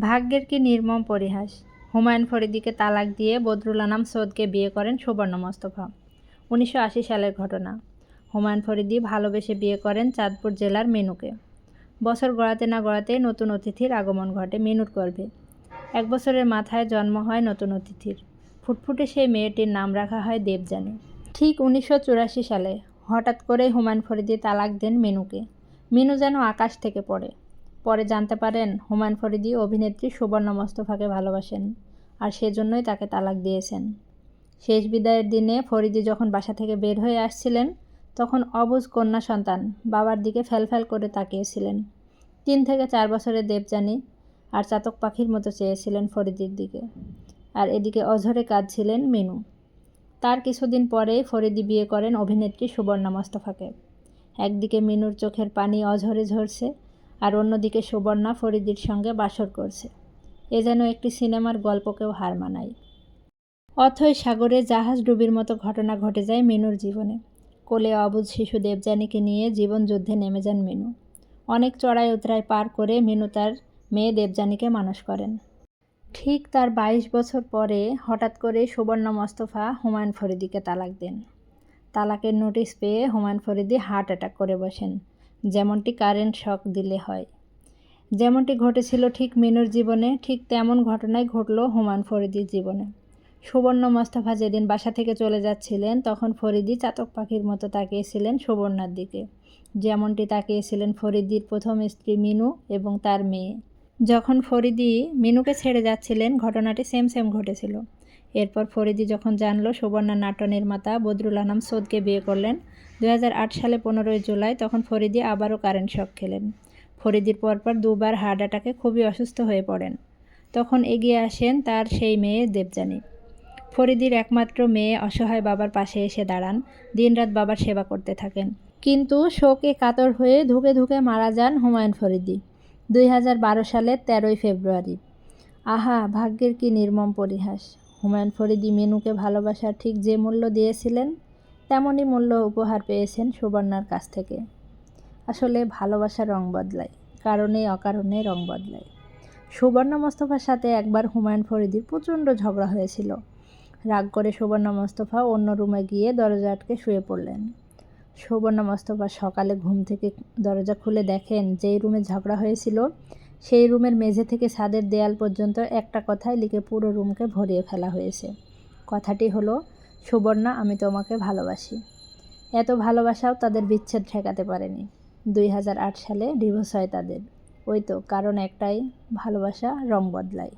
ভাগ্যের কি নির্মম পরিহাস? হুমায়ুন ফরিদিকে তালাক দিয়ে বদরুল আনাম সৌদকে বিয়ে করেন সুবর্ণ মোস্তফা। উনিশশো সালের ঘটনা। হুমায়ুন ফরিদি ভালোবেসে বিয়ে করেন চাঁদপুর জেলার মেনুকে। বছর গড়াতে না গড়াতে নতুন অতিথির আগমন ঘটে মেনুর গর্ভে। এক বছরের মাথায় জন্ম হয় নতুন অতিথির। ফুটফুটে সেই মেয়েটির নাম রাখা হয় দেবযানী। ঠিক উনিশশো চুরাশি সালে হঠাৎ করে হুমায়ুন ফরিদি তালাক দেন মেনুকে। মিনু যেন আকাশ থেকে পড়ে। পরে জানতে পারেন, হুমায়ুন ফরিদি অভিনেত্রী সুবর্ণ মোস্তফাকে ভালোবাসেন আর সেজন্যই তাকে তালাক দিয়েছেন। শেষ বিদায়ের দিনে ফরিদি যখন বাসা থেকে বের হয়ে আসছিলেন, তখন অবুজ কন্যা সন্তান বাবার দিকে ফ্যালফ্যাল করে তাকিয়েছিলেন। তিন থেকে চার বছরের দেবযানী আর চাতক পাখির মতো চেয়েছিলেন ফরিদির দিকে। আর এদিকে অঝরে কাঁদছিলেন মিনু। তার কিছুদিন পরেই ফরিদি বিয়ে করেন অভিনেত্রী সুবর্ণা মোস্তফাকে। একদিকে মিনুর চোখের পানি অঝরে ঝরছে আর অন্যদিকে সুবর্ণা ফরিদির সঙ্গে বাসর করছে। এ যেন একটি সিনেমার গল্পকেও হার মানায়। অথয় সাগরে জাহাজ ডুবির মতো ঘটনা ঘটে যায় মিনুর জীবনে। কোলে অবুধ শিশু দেবযানীকে নিয়ে জীবন যুদ্ধে নেমে যান মিনু। অনেক চড়াই উতরায় পার করে মিনু তার মেয়ে দেবযানীকে মানুষ করেন। ঠিক তার বাইশ বছর পরে হঠাৎ করে সুবর্ণ মোস্তফা হুমায়ুন ফরিদিকে তালাক দেন। তালাকের নোটিশ পেয়ে হুমায়ুন ফরিদি হার্ট অ্যাটাক করে বসেন। যেমনটি কারেন্ট শক দিলে হয়। যেমনটি ঘটেছিল ঠিক মিনুর জীবনে, ঠিক তেমন ঘটনাই ঘটল হুমায়ুন ফরিদির জীবনে। সুবর্ণ মোস্তফা যেদিন বাসা থেকে চলে যাচ্ছিলেন, তখন ফরিদি চাতক পাখির মতো তাকিয়েছিলেন সুবর্ণার দিকে। যেমনটি তাকিয়েছিলেন ফরিদির প্রথম স্ত্রী মিনু এবং তার মেয়ে। যখন ফরিদি মিনুকে ছেড়ে যাচ্ছিলেন, ঘটনাটি সেম সেম ঘটেছিল। এরপর ফরিদি যখন জানলো সুবর্ণা নাট্য নির্মাতা বদরুল আনাম সৌদকে বিয়ে করলেন দুই হাজার আট সালে পনেরোই জুলাই, তখন ফরিদি আবারও কারেন্ট শক খেলেন। ফরিদির পরপর দুবার হার্ট অ্যাটাকে খুবই অসুস্থ হয়ে পড়েন। তখন এগিয়ে আসেন তার সেই মেয়ে দেবযানী। ফরিদির একমাত্র মেয়ে অসহায় বাবার পাশে এসে দাঁড়ান, দিনরাত বাবার সেবা করতে থাকেন। কিন্তু শোকে কাতর হয়ে ধুকে ধুকে মারা যান হুমায়ুন ফরিদি দুই সালের তেরোই ফেব্রুয়ারি। আহা, ভাগ্যের কি নির্মম পরিহাস। হুমায়ুন ফরিদি মেনুকে ভালোবাসার ঠিক যে মূল্য দিয়েছিলেন, তেমনই মূল্য উপহার পেয়েছেন সুবর্ণার কাছ থেকে। আসলে ভালোবাসা রং বদলায়, কারণে অকারণে রং বদলায়। সুবর্ণ মোস্তফার সাথে একবার হুমায়ুন ফরিদির প্রচণ্ড ঝগড়া হয়েছিল। রাগ করে সুবর্ণ মোস্তফা অন্য রুমে গিয়ে দরজা আটকে শুয়ে পড়লেন। সুবর্ণ মোস্তফা সকালে ঘুম থেকে দরজা খুলে দেখেন যেই রুমে ঝগড়া হয়েছিল সেই রুমের মেঝে থেকে ছাদের দেয়াল পর্যন্ত একটা কথাই লিখে পুরো রুমকে ভরিয়ে ফেলা হয়েছে। কথাটি হলো, সুবর্ণা, আমি তোমাকে ভালোবাসি। এত ভালোবাসাও তাদের বিচ্ছেদ ঠেকাতে পারেনি। দুই হাজার আট সালে ডিভোর্স হয় তাদের। ওই তো, কারণ একটাই, ভালোবাসা রং বদলায়।